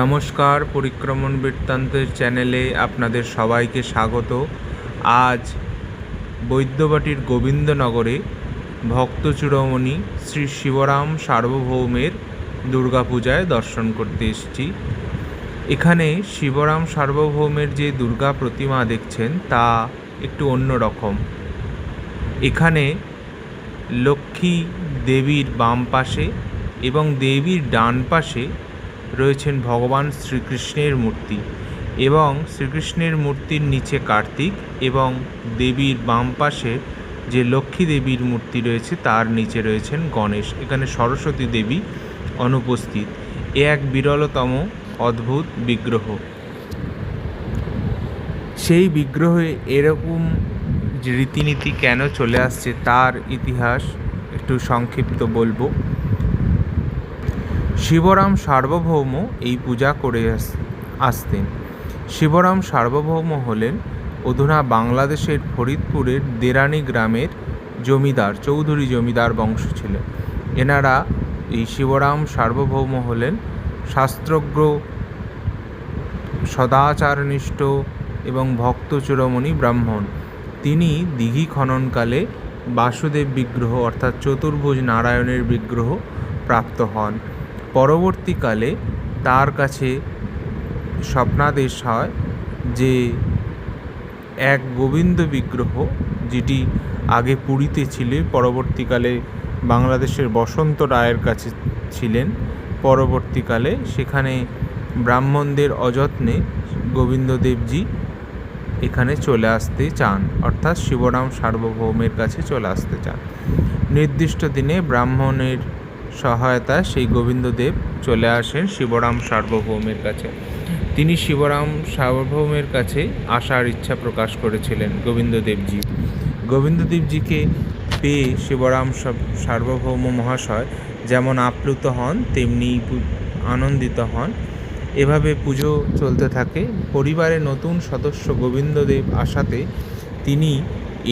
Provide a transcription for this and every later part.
নমস্কার, পরিক্রমণ বৃত্তান্তের চ্যানেলে আপনাদের সবাইকে স্বাগত। আজ বৈদ্যবাটির গোবিন্দনগরে ভক্ত চূড়ামণি শ্রী শিবরাম সার্বভৌমের দুর্গাপূজায় দর্শন করতে এসেছি। এখানে শিবরাম সার্বভৌমের যে দুর্গা প্রতিমা দেখছেন তা একটু অন্য রকম। এখানে লক্ষ্মী দেবীর বাম পাশে এবং দেবীর ডান পাশে রয়েছেন ভগবান শ্রীকৃষ্ণের মূর্তি এবং শ্রীকৃষ্ণের মূর্তির নিচে কার্তিক এবং দেবীর বাম পাশে যে লক্ষ্মী দেবীর মূর্তি রয়েছে, তার নিচে রয়েছেন গণেশ। এখানে সরস্বতী দেবী অনুপস্থিত। এ এক বিরলতম অদ্ভুত বিগ্রহ। সেই বিগ্রহে এরকম রীতিনীতি কেন চলে আসছে, তার ইতিহাস একটু সংক্ষিপ্ত বলব। শিবরাম সার্বভৌম এই পূজা করে আস- আসতেন। শিবরাম সার্বভৌম হলেন অধুনা বাংলাদেশের ফরিদপুরের দেরানি গ্রামের জমিদার, চৌধুরী জমিদার বংশ ছিলেন। এনারা এই শিবরাম সার্বভৌম হলেন শাস্ত্রজ্ঞ, সদাচারনিষ্ঠ এবং ভক্ত চূড়ামণি ব্রাহ্মণ। তিনি দিঘি খননকালে বাসুদেব বিগ্রহ অর্থাৎ চতুর্ভুজ নারায়ণের বিগ্রহ প্রাপ্ত হন। পরবর্তীকালে তার কাছে স্বপ্নাদেশ হয় যে এক গোবিন্দ বিগ্রহ যেটি আগে পুরীতে ছিল, পরবর্তীকালে বাংলাদেশের বসন্ত রায়ের কাছে ছিলেন। পরবর্তীকালে সেখানে ব্রাহ্মণদের অযত্নে গোবিন্দদেবজি এখানে চলে আসতে চান, অর্থাৎ শিবরাম সার্বভৌমের কাছে চলে আসতে চান। নির্দিষ্ট দিনে ব্রাহ্মণের সহায়তায় সেই গোবিন্দদেব চলে আসেন শিবরাম সার্বভৌমের কাছে। তিনি শিবরাম সার্বভৌমের কাছে আসার ইচ্ছা প্রকাশ করেছিলেন গোবিন্দদেবজি। গোবিন্দদেবজিকে পেয়ে শিবরাম সার্বভৌম মহাশয় যেমন আপ্লুত হন, তেমনি আনন্দিত হন। এভাবে পুজো চলতে থাকে। পরিবারে নতুন সদস্য গোবিন্দদেব আসাতে তিনি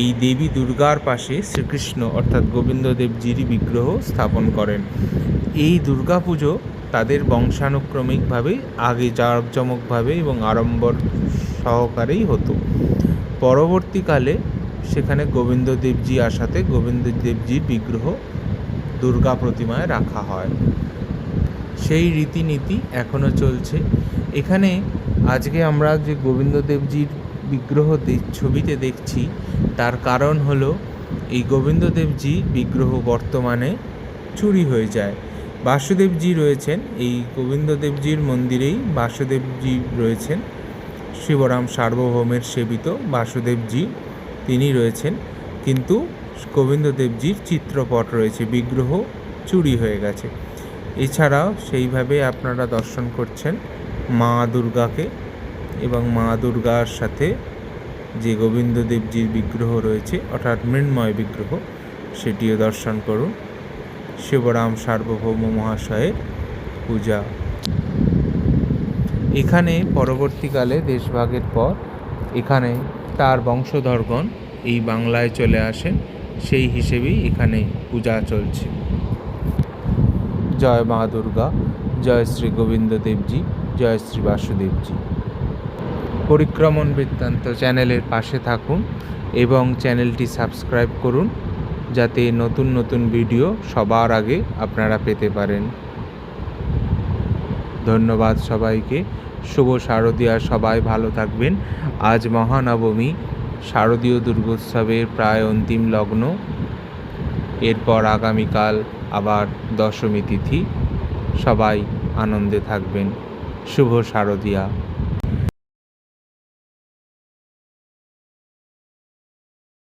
এই দেবী দুর্গার পাশে শ্রীকৃষ্ণ, অর্থাৎ গোবিন্দদেবজির বিগ্রহ স্থাপন করেন। এই দুর্গাপুজো তাদের বংশানুক্রমিকভাবে, আগে জাঁকজমকভাবে এবং আড়ম্বর সহকারেই হতো। পরবর্তীকালে সেখানে গোবিন্দদেবজি আসাতে গোবিন্দদেবজির বিগ্রহ দুর্গা প্রতিমায় রাখা হয়। সেই রীতিনীতি এখনও চলছে। এখানে আজকে আমরা যে গোবিন্দদেবজির বিগ্রহ ছবিতে দেখছি। তার কারণ হলো, এই গোবিন্দদেবজি বিগ্রহ বর্তমানে চুরি হয়ে যায়। বাসুদেবজি রয়েছেন, এই গোবিন্দদেবজির মন্দিরেই বাসুদেবজি রয়েছেন। শিবরাম সার্বভৌমের সেবিত বাসুদেবজি তিনি রয়েছেন। কিন্তু গোবিন্দদেবজির চিত্রপট রয়েছে, বিগ্রহ চুরি হয়ে গেছে। এছাড়াও সেইভাবে আপনারা দর্শন করছেন মা দুর্গাকে। এবং মা দুর্গার সাথে যে গোবিন্দদেবজির বিগ্রহ রয়েছে, অর্থাৎ মৃন্ময় বিগ্রহ, সেটিও দর্শন করুন। শিবরাম সার্বভৌম মহাশয়ের পূজা। এখানে পরবর্তীকালে দেশভাগের পর এখানে তার বংশধরগণ এই বাংলায় চলে আসেন, সেই হিসেবেই এখানে পূজা চলছে। জয় মা দুর্গা, জয় শ্রী গোবিন্দ দেবজি জয় শ্রী বাসুদেবজি। পরিক্রমণ বৃত্তান্ত চ্যানেলের পাশে থাকুন এবং চ্যানেলটি সাবস্ক্রাইব করুন যাতে নতুন নতুন ভিডিও সবার আগে আপনারা পেতে পারেন। ধন্যবাদ সবাইকে। শুভ শারদীয়া, সবাই ভালো থাকবেন। আজ মহানবমী, শারদীয় দুর্গোৎসবের প্রায় অন্তিম লগ্ন। এরপর আগামীকাল আবার দশমী তিথি। সবাই আনন্দে থাকবেন। শুভ শারদীয়া।